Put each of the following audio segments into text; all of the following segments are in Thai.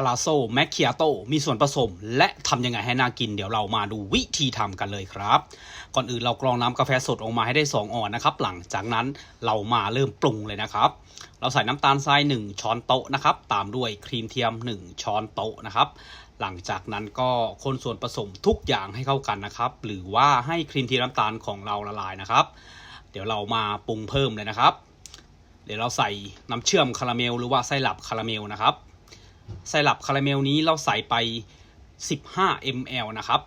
าราโซแมคคิอาโตมีส่วนผสม และทำยังไงให้น่ากิน เดี๋ยวเรามาดูวิธีทำกันเลยครับ ก่อนอื่นเรากรองน้ำกาแฟสดออกมาให้ได้ 2 ออนนะครับ หลังจากนั้นเรามาเริ่มปรุงเลยนะครับ เราใส่น้ำตาลทราย 1 ช้อนโต๊ะนะครับ ตามด้วยครีมเทียม 1 ช้อนโต๊ะนะครับ หลังจากนั้นก็คนส่วนผสมทุกอย่างให้เข้ากันนะครับ หรือว่าให้ครีมเทียมน้ำตาลของเราละลายนะครับ เดี๋ยวเรามาปรุงเพิ่มเลยนะครับ เดี๋ยวเราใส่น้ำเชื่อมคาราเมล หรือว่าไส้หลับคาราเมลนะครับ ไซรัปคาราเมลนี้เราใส่ไป 15 ml นะครับ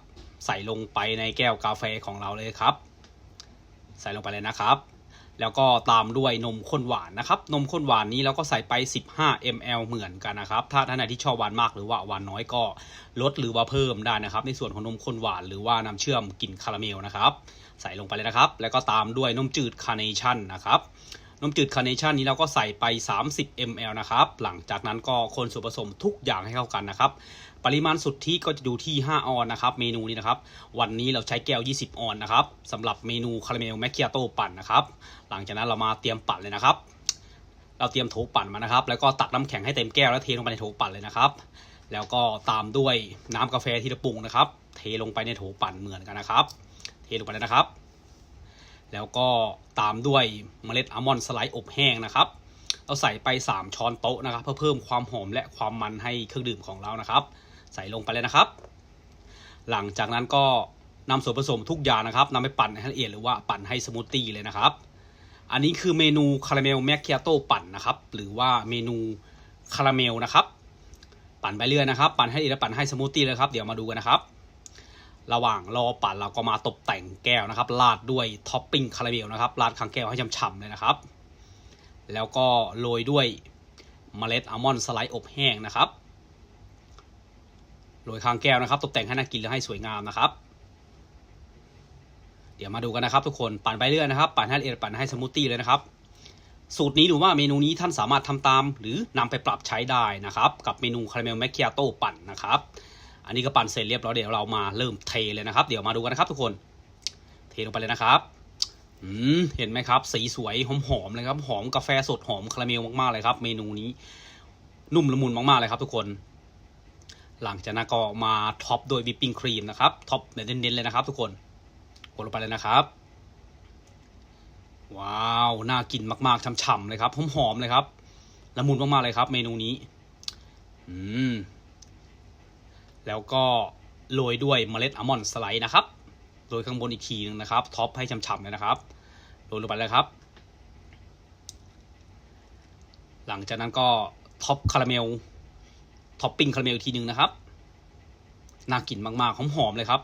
ใส่ลงไปในแก้วกาแฟของเราเลยครับ ใส่ลงไปเลยนะครับ แล้วก็ตามด้วยนมข้นหวานนะครับ นมข้นหวานนี้เราก็ใส่ไป 15 ml เหมือนกันนะครับ ถ้าท่านไหนที่ชอบหวานมากหรือว่าหวานน้อยก็ลดหรือว่าเพิ่มได้นะครับ ในส่วนของนมข้นหวานหรือว่าน้ำเชื่อมกลิ่นคาราเมลนะครับ ใส่ลงไปเลยนะครับ แล้วก็ตามด้วยนมจืดคาร์เนชั่นนะครับ นมจืดคาร์เนชั่นนี้เราก็ใส่ไป 30 ml นะครับ หลังจากนั้นก็คนส่วนผสมทุกอย่างให้เข้ากันนะครับ ปริมาณสุทธิก็จะอยู่ที่ 5 ออนนะครับ เมนูนี้นะครับ วันนี้เราใช้แก้ว 20 ออนนะครับสำหรับเมนูคาราเมลแมคคิอาโต้ปั่นนะครับ หลังจากนั้นเรามาเตรียมปั่นเลยนะครับ เราเตรียมโถปั่นมานะครับ แล้วก็ตักน้ำแข็งให้เต็มแก้วแล้วเทลงไปในโถปั่นเลยนะครับ แล้วก็ตามด้วยน้ำกาแฟที่เราปรุงนะครับ เทลงไปในโถปั่นเหมือนกันนะครับ เทลงไปเลยนะครับ แล้วก็ตามด้วยเมล็ดอัลมอนด์สไลด์อบแห้งนะครับ เราใส่ไป 3 ช้อนโต๊ะนะครับ เพื่อเพิ่มความหอมและความมันให้เครื่องดื่มของเรานะครับ ใส่ลงไปเลยนะครับ หลังจากนั้นก็นำส่วนผสมทุกอย่างนะครับนำไปปั่นให้ละเอียดหรือว่าปั่นให้สมูทตี้เลยนะครับ อันนี้คือเมนูคาราเมลแมคคิอาโต้ปั่นนะครับ หรือว่าเมนูคาราเมลนะครับ ปั่นไปเรื่อยนะครับ ปั่นให้ละเอียดปั่นให้สมูทตี้เลยครับ เดี๋ยวมาดูกันนะครับ ระหว่างรอปั่นเราก็มาตกแต่งแก้วนะครับราดด้วยท็อปปิ้งคาราเมลนะครับราดข้างแก้วให้ฉ่ำๆเลยนะครับ แล้วก็โรยด้วยเมล็ดอัลมอนด์สไลด์อบแห้งนะครับโรยข้างแก้วนะครับ ตกแต่งให้น่ากินและให้สวยงามนะครับ เดี๋ยวมาดูกันนะครับ ทุกคนปั่นไปเรื่อยนะครับ ปั่นให้ละเอียดปั่นให้สมูทตี้เลยนะครับ สูตรนี้หรือว่าเมนูนี้ท่านสามารถทำตาม หรือนำไปปรับใช้ได้นะครับ กับเมนูคาราเมลแมคคิอาโต้ปั่นนะครับ อันนี้ก็ปั่นเสร็จเรียบร้อยเดี๋ยวเรามาเริ่มเทเลยนะครับ เดี๋ยวมาดูกันนะครับทุกคน เทลงไปเลยนะครับเห็นไหมครับ สีสวยหอมๆเลยครับ หอมกาแฟสดหอมคาราเมลมากๆเลยครับ เมนูนี้นุ่มละมุนมากๆเลยครับ ทุกคน หลังจากนั้นก็มาท็อปโดยวิปปิ้งครีมนะครับท็อปเน้นๆเลยนะครับ ทุกคนกดลงไปเลยนะครับ ว้าว น่ากินมากๆฉ่ำๆเลยครับหอมๆเลยครับละมุนมากๆเลยครับ เมนูนี้ อืม แล้วก็โรยด้วยเมล็ดอัลมอนด์สไลด์นะครับโรยข้างบนอีกทีหนึงนะครับท็อปให้ฉ่ำๆเลยนะครับโรยลงไปเลยครับ หลังจากนั้นก็ท็อปคาราเมลท็อปปิ้งคาราเมลอีกทีหนึ่งนะครับน่ากินมากๆหอมๆเลยครับ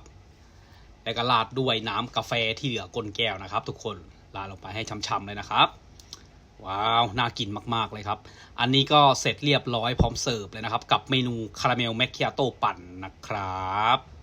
แล้วก็ราดด้วยน้ำกาแฟที่เหลือก้นแก้วนะครับ ทุกคนราดลงไปให้ช่ำๆเลยนะครับ ว้าว น่ากินมาก ๆ เลยครับ อันนี้ก็เสร็จเรียบร้อยพร้อมเสิร์ฟเลยนะครับ กับเมนูคาราเมลแมคคิอาโต้ปั่นนะครับ